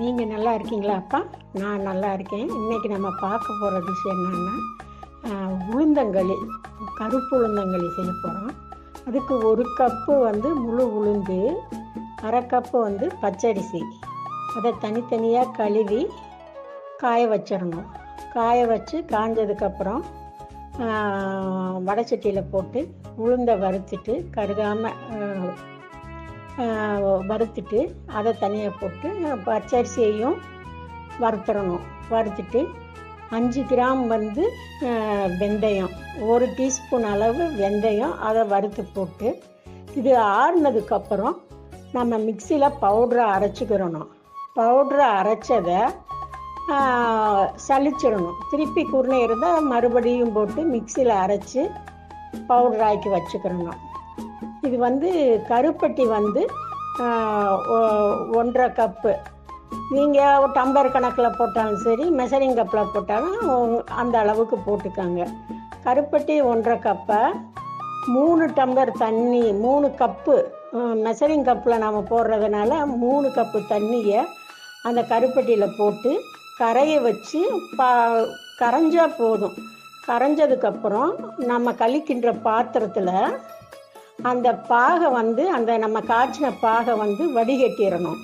நீங்கள் நல்லா இருக்கீங்களா அப்பா? நான் நல்லா இருக்கேன். இன்றைக்கி நம்ம பார்க்க போகிற டிஷ் என்னென்னா உளுந்தங்களி கருப்பு உளுந்தங்களி செய்ய போகிறோம் அதுக்கு ஒரு கப்பு வந்து முழு உளுந்து அரை கப்பு வந்து பச்சரிசி. அதை தனித்தனியாக கழுவி காய வச்சிடணும். காய வச்சு காஞ்சதுக்கப்புறம் வடச்சட்டியில் போட்டு உளுந்தை வறுத்துட்டு கருகாமல் வறுத்துட்டு அதை தனியாக போட்டு பச்சரிசியையும் வறுத்துடணும். வறுத்துட்டு அஞ்சு கிராம் வந்து வெந்தயம். ஒரு டீஸ்பூன் அளவு வெந்தயம் அதை வறுத்து போட்டு இது ஆறுனதுக்கப்புறம் நம்ம மிக்சியில் பவுடரை அரைச்சிக்கிறணும். பவுடரை அரைச்சதை சலிச்சிடணும் திருப்பி குருணை இருந்தால் மறுபடியும் போட்டு மிக்சியில் அரைச்சி பவுடர் ஆக்கி வச்சுக்கிறணும். இது வந்து கருப்பட்டி வந்து ஒன்றரை கப்பு. நீங்கள் டம்பர் கணக்கில் போட்டாலும் சரி மெஷரிங் கப்பில் போட்டாலும் அந்த அளவுக்கு போட்டுக்கோங்க. கருப்பட்டி ஒன்றரை கப்பை மூணு டம்ளர் தண்ணி மூணு கப்பு மெஷரிங் கப்பில் நம்ம போடுறதுனால மூணு கப்பு தண்ணியை அந்த கருப்பட்டியில் போட்டு கரையை வச்சு பா கரைஞ்சால் போதும். கரைஞ்சதுக்கப்புறம் நம்ம கழிக்கின்ற பாத்திரத்தில் அந்த பாகை வந்து அந்த நம்ம காய்ச்சின பாகை வந்து வடிகட்டிடணும்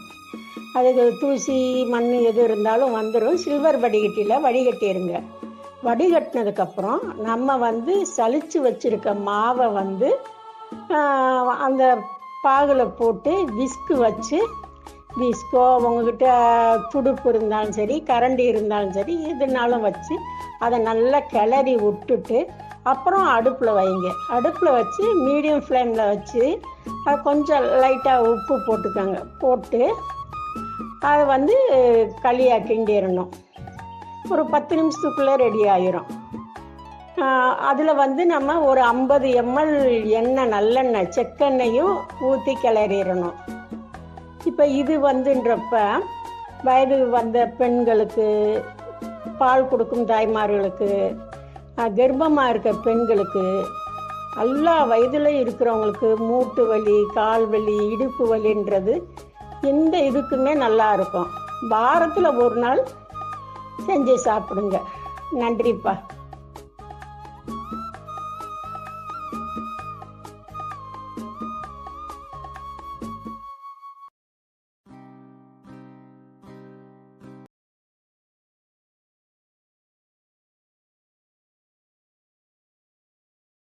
அதுக்கு தூசி மண் எது இருந்தாலும் வந்துடும் சில்வர் வடிகட்டியில் வடிகட்டிடுங்க வடிகட்டினதுக்கப்புறம் நம்ம வந்து சளிச்சு வச்சிருக்க மாவை வந்து அந்த பாகில் போட்டு விஸ்கு வச்சு விஸ்கோ உங்ககிட்ட துடுப்பு இருந்தாலும் சரி கரண்டி இருந்தாலும் சரி எதுனாலும் வச்சு அதை நல்லா கிளறி விட்டுட்டு அப்புறம் அடுப்பில் வைங்க. அடுப்பில் வச்சு மீடியம் ஃப்ளேமில் வச்சு அது கொஞ்சம் லைட்டாக உப்பு போட்டுக்கோங்க. போட்டு அதை வந்து களியாக கிண்டிடணும் ஒரு பத்து நிமிஷத்துக்குள்ளே ரெடி ஆயிரும். அதில் வந்து நம்ம ஒரு ஐம்பது எம்எல் எண்ணெய் நல்லெண்ணெய் செக்கெண்ணையும் ஊற்றி கிளறிடணும். இப்போ இது வந்துன்றப்ப வயது வந்த பெண்களுக்கு பால் கொடுக்கும் தாய்மார்களுக்கு கர்ப்பமாக இருக்க பெண்களுக்கு எல்லா வயதில் இருக்கிறவங்களுக்கு மூட்டு வலி கால் வலி இடுப்பு வலின்றது எந்த இதுக்குமே நல்லா இருக்கும். வாரத்தில் ஒரு நாள் செஞ்சு சாப்பிடுங்க. நன்றிப்பா.